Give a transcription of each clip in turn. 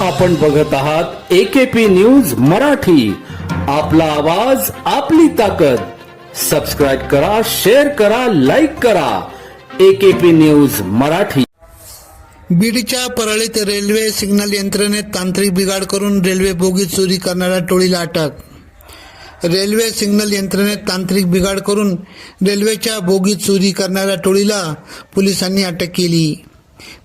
आपण बघत आहात एकेपी न्यूज मराठी. आपला आवाज आपली ताकद. सबस्क्राईब करा शेअर करा लाईक करा. AKP news Marathi. बीडच्या परळीत रेल्वे सिग्नल यंत्रणेत तांत्रिक बिघाड करून रेल्वे बोगी चोरी करणाऱ्या टोळीला अटक. रेल्वे सिग्नल यंत्रणेत तांत्रिक बिघाड करून रेल्वेच्या बोगी चोरी करणाऱ्या टोळीला पोलिसांनी अटक केली.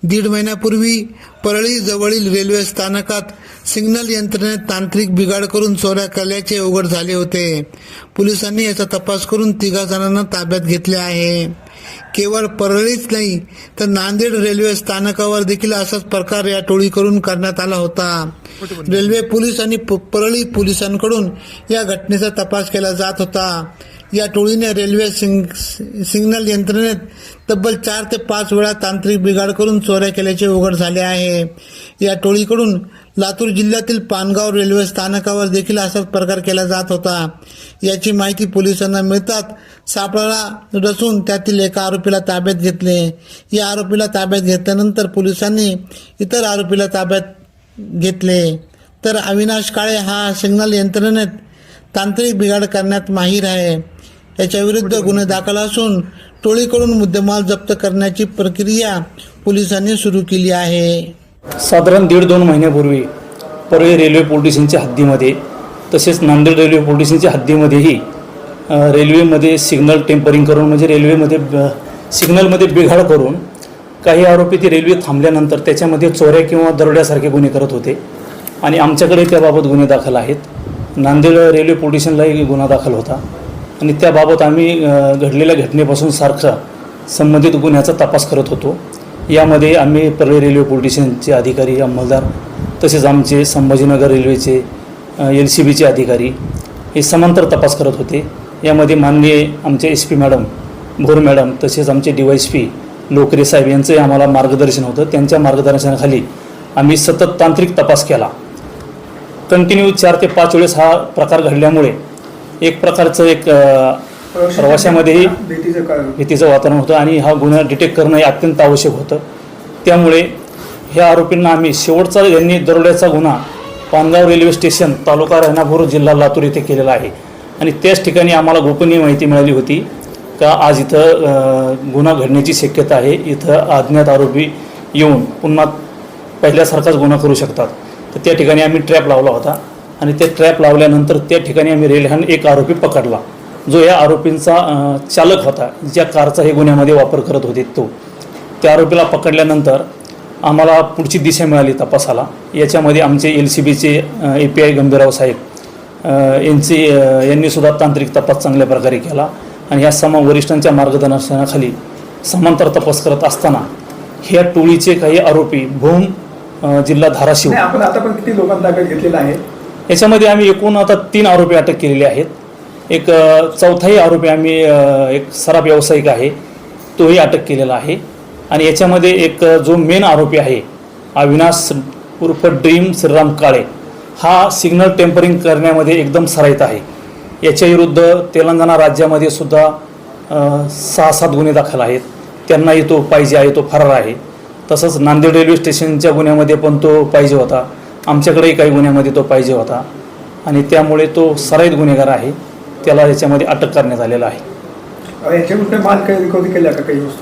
दीड महिन्यापूर्वी परळी जवळील रेल्वे स्थानकात सिग्नल यंत्रणेत तांत्रिक बिघाड करून चोऱ्या केल्याचे उघड झाले होते. पोलिसांनी याचा तपास करून तिघा जणांना ताब्यात घेतले आहे. केवळ परळीच नाही तर नांदेड रेल्वे स्थानकावर देखील असाच प्रकार या टोळीकडून करण्यात आला होता. रेल्वे पोलीस आणि प- परळी पोलिसांकडून या घटनेचा तपास केला जात होता. या टोळीने रेल्वे सिंग सिग्नल यंत्रणेत तब्बल चार ते पाच वेळा तांत्रिक बिघाड करून चोऱ्या केल्याचे उघड झाले आहे. या टोळीकडून लातूर जिल्ह्यातील पानगाव रेल्वे स्थानकावर देखील असाच प्रकार केला जात होता. याची माहिती पोलिसांना मिळतात सापळा रचून त्यातील एका आरोपीला ताब्यात घेतले. या आरोपीला ताब्यात घेतल्यानंतर पोलिसांनी इतर आरोपीला ताब्यात घेतले. तर अविनाश काळे हा सिग्नल यंत्रणेत तांत्रिक बिघाड करण्यात माहीर आहे. याच्याविरुद्ध गुन्हे दाखल असून टोळीकडून मुद्देमाल जप्त करण्याची प्रक्रिया पोलिसांनी सुरू केली आहे. साधारण दीड दोन महिन्यापूर्वी परळी रेल्वे पोलिसांच्या हद्दीमध्ये तसेच नांदेड रेल्वे पोलिसांच्या हद्दीमध्येही रेल्वेमध्ये सिग्नल टेम्परिंग करून म्हणजे रेल्वेमध्ये ब- सिग्नलमध्ये बिघाड करून काही आरोपी ते रेल्वे थांबल्यानंतर त्याच्यामध्ये चोऱ्या किंवा दरोड्यासारखे गुन्हे करत होते. आणि आमच्याकडे त्याबाबत गुन्हे दाखल आहेत. नांदेड रेल्वे पोलिसांलाही गुन्हा दाखल होता. आणि त्याबाबत आम्ही घडलेल्या घटनेपासून सारखा संबंधित गुन्ह्याचा तपास करत होतो. यामध्ये आम्ही परळी रेल्वे पोलीस स्टेशनचे अधिकारी अंमलदार तसेच आमचे संभाजीनगर रेल्वेचे एल सी बीचे अधिकारी हे समांतर तपास करत होते. यामध्ये माननीय आमचे S P madam Bhor madam तसेच आमचे D Y S P Lokare साहेब यांचंही आम्हाला मार्गदर्शन होतं. त्यांच्या मार्गदर्शनाखाली आम्ही सतत तांत्रिक तपास केला. कंटिन्यू चार ते पाच वेळेस हा प्रकार घडल्यामुळे एक प्रकारचं एक प्रवाशामध्येही भीतीचं वातावरण होतं आणि हा गुन्हा डिटेक्ट करणं हे अत्यंत आवश्यक होतं. त्यामुळे ह्या आरोपींना आम्ही शेवटचा यांनी दरोड्याचा गुन्हा पानगाव रेल्वे स्टेशन तालुका रेणापूर जिल्हा लातूर येथे केलेला आहे. आणि त्याच ठिकाणी आम्हाला गोपनीय माहिती मिळाली होती का आज इथं गुन्हा घडण्याची शक्यता आहे. इथं अज्ञात आरोपी येऊन पुन्हा पहिल्यासारखाच गुन्हा करू शकतात. तर त्या ठिकाणी आम्ही ट्रॅप लावला होता. आणि ते ट्रॅप लावल्यानंतर त्या ठिकाणी आम्ही रेलहॅन एक आरोपी पकडला. जो या आरोपींचा चालक होता ज्या कारचा हे गुन्ह्यामध्ये वापर करत होते तो. त्या आरोपीला पकडल्यानंतर आम्हाला पुढची दिशा मिळाली तपासाला. याच्यामध्ये आमचे एल सी बीचे ए पी आय गंभीरराव साहेब यांचे यांची यांनीसुद्धा तांत्रिक तपास चांगल्या प्रकारे केला आणि ह्या समा वरिष्ठांच्या मार्गदर्शनाखाली समांतर तपास करत असताना ह्या टोळीचे काही आरोपी भूम जिल्हा धाराशिव आपण आता पण किती लोकांना ताब्यात घेतलेला आहे. याच्यामध्ये आम्ही एकूण आता तीन आरोपी अटक केलेले आहेत. एक चौथाही आरोपी आम्ही एक सराफ व्यावसायिक आहे तोही अटक केलेला आहे. आणि याच्यामध्ये एक जो मेन आरोपी आहे अविनाश उर्फ ड्रीम श्रीराम काळे हा सिग्नल टेम्परिंग करण्यामध्ये एकदम सराईत आहे. याच्या विरुद्ध तेलंगणा राज्यामध्ये सुद्धा सहा सात गुन्हे दाखल आहेत. त्यांनाही तो पाहिजे आहे तो फरार आहे. तसंच नांदेड रेल्वे स्टेशनच्या गुन्ह्यामध्ये पण तो पाहिजे होता. आमच्याकडेही काही गुन्ह्यामध्ये तो पाहिजे होता. आणि त्यामुळे तो सराईत गुन्हेगार आहे. त्याला याच्यामध्ये अटक करण्यात आलेला आहे.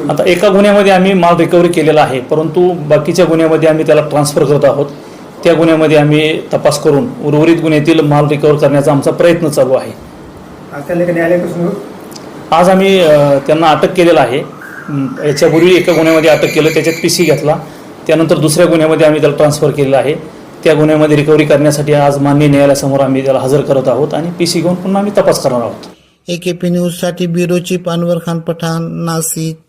आता एका गुन्ह्यामध्ये आम्ही माल रिकव्हरी केलेला आहे. परंतु बाकीच्या गुन्ह्यामध्ये आम्ही त्याला ट्रान्सफर करत आहोत. त्या गुन्ह्यामध्ये आम्ही तपास करून उर्वरित गुन्ह्यातील माल रिकव्हर करण्याचा आमचा प्रयत्न चालू आहे. आज आम्ही त्यांना अटक केलेलं आहे. याच्यापूर्वी एका गुन्ह्यामध्ये अटक केलं. त्याच्यात पी सी घेतला. त्यानंतर दुसऱ्या गुन्ह्यामध्ये आम्ही त्याला ट्रान्सफर केलेलं आहे. त्या गुन्ह्यामध्ये रिकव्हरी करण्यासाठी आज माननीय न्यायालयासमोर आम्ही त्याला हजर करत आहोत आणि पी सी घेऊन पुन्हा आम्ही तपास करणार आहोत. ए के पी न्यूजसाठी ब्युरो चीफ पानवर खान पठाण नाशिक.